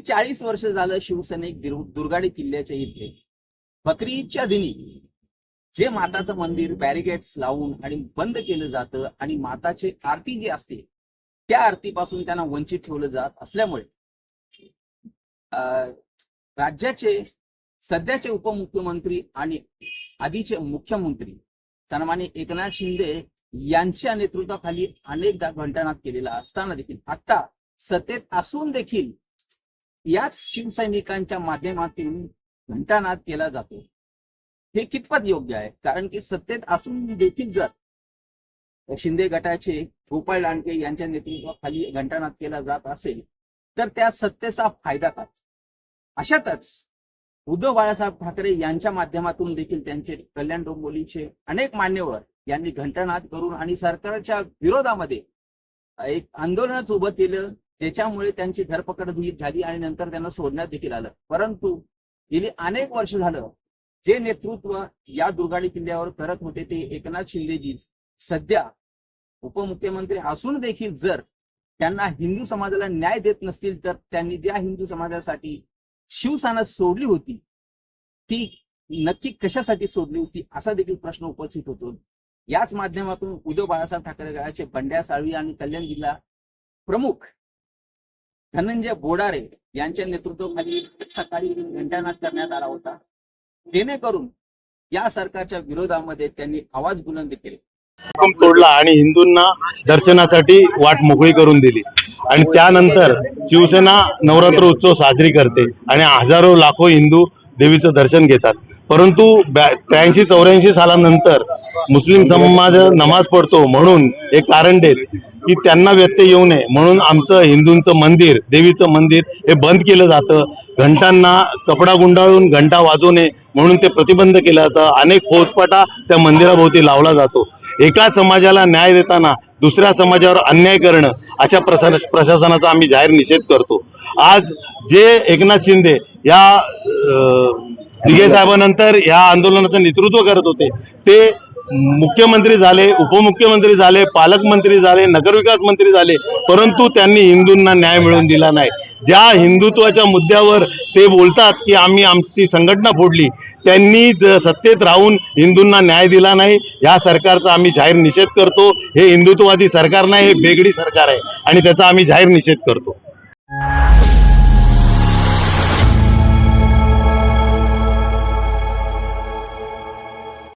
चाळीस वर्ष झालं शिवसैनिक दुर्गाडी किल्ल्याच्या इथे. बकरी ईदच्या दिनी जे माताचं मंदिर बॅरिगेट्स लावून आणि बंद केलं जातं आणि माताची आरती जी असते त्या आरतीपासून त्यांना वंचित ठेवलं जात असल्यामुळे अं, राज्याचे सध्याचे उपमुख्यमंत्री आणि आधीचे मुख्यमंत्री सन्मान्य एकनाथ शिंदे यांच्या नेतृत्वाखाली अनेकदा घंटानाद केलेला असताना देखील आता सत्तेत असून देखील याच शिवसैनिकांच्या माध्यमातून घंटानाद केला जातो. हे कितपत योग्य आहे? कारण की सत्तेत असून देखील जर शिंदे गटाचे गोपाळ लांडके यांच्या नेतृत्वाखाली घंटानाद केला जात असेल तर त्या सत्तेचा फायदा काय अशातच उद्धव बाळासाहेब ठाकरे यांच्या माध्यमातून देखील त्यांचे कल्याण डोंबोलीचे अनेक मान्यवर यांनी घंटानाद करून आणि सरकारच्या विरोधामध्ये एक आंदोलनच उभं केलं. ज्याच्यामुळे त्यांची धरपकड झाली आणि नंतर त्यांना सोडण्यात देखील आलं. परंतु गेली अनेक वर्ष झालं जे नेतृत्व या दुर्गाडी किल्ल्यावर करत होते ते एकनाथ शिंदेजी सध्या उपमुख्यमंत्री असून देखील जर त्यांना हिंदू समाजाला न्याय देत नसतील तर त्यांनी ज्या हिंदू समाजासाठी शिवसेना सोडली होती ती नक्की कशासाठी सोडली होती असा देखील प्रश्न उपस्थित होतो. याच माध्यमातून उद्धव बाळासाहेब ठाकरे गटाचे बंड्या साळवी आणि कल्याण जिल्हा प्रमुख धनंजय बोडारे यांच्या नेतृत्वाखाली सकाळी घंटानाद करण्यात आला होता. जेणेकरून या सरकारच्या विरोधामध्ये त्यांनी आवाज बुलंद केले. तोडला आणि हिंदूंना दर्शनासाठी वाट मोकळी करून दिली. आणि त्यानंतर शिवसेना नवरात्र उत्सव साजरी करते आणि हजारो लाखो हिंदू देवीचं दर्शन घेतात. परंतु त्र्याऐंशी चौऱ्याऐंशी सालानंतर मुस्लिम समाज नमाज पडतो म्हणून एक कारण देत की त्यांना व्यत्यय येऊ नये. म्हणून आमचं हिंदूंचं मंदिर देवीचं मंदिर हे बंद केलं जातं. घंटांना कपडा गुंडाळून घंटा वाजू नये म्हणून ते प्रतिबंध केलं जातं. अनेक फौजपाटा त्या मंदिराभोवती लावला जातो. एका समाजाला न्याय देताना दुसऱ्या समाजावर अन्याय करणं अशा प्रशा प्रशासनाचा आम्ही जाहीर निषेध करतो. आज जे एकनाथ शिंदे या दिघे साहेबांनंतर या आंदोलनाचं नेतृत्व करत होते ते मुख्यमंत्री झाले उपमुख्यमंत्री झाले पालकमंत्री झाले नगरविकास मंत्री झाले परंतु त्यांनी हिंदूंना न्याय मिळवून दिला नाही. ज्या हिंदुत्वाच्या मुद्द्यावर ते बोलतात की आम्ही आमची संघटना फोडली त्यांनी सत्तेत राहून हिंदूंना न्याय दिला नाही. या सरकारचा आम्ही जाहीर निषेध करतो. हे हिंदुत्ववादी सरकार नाही हे बेगडी सरकार आहे. आणि त्याचा आम्ही जाहीर निषेध करतो.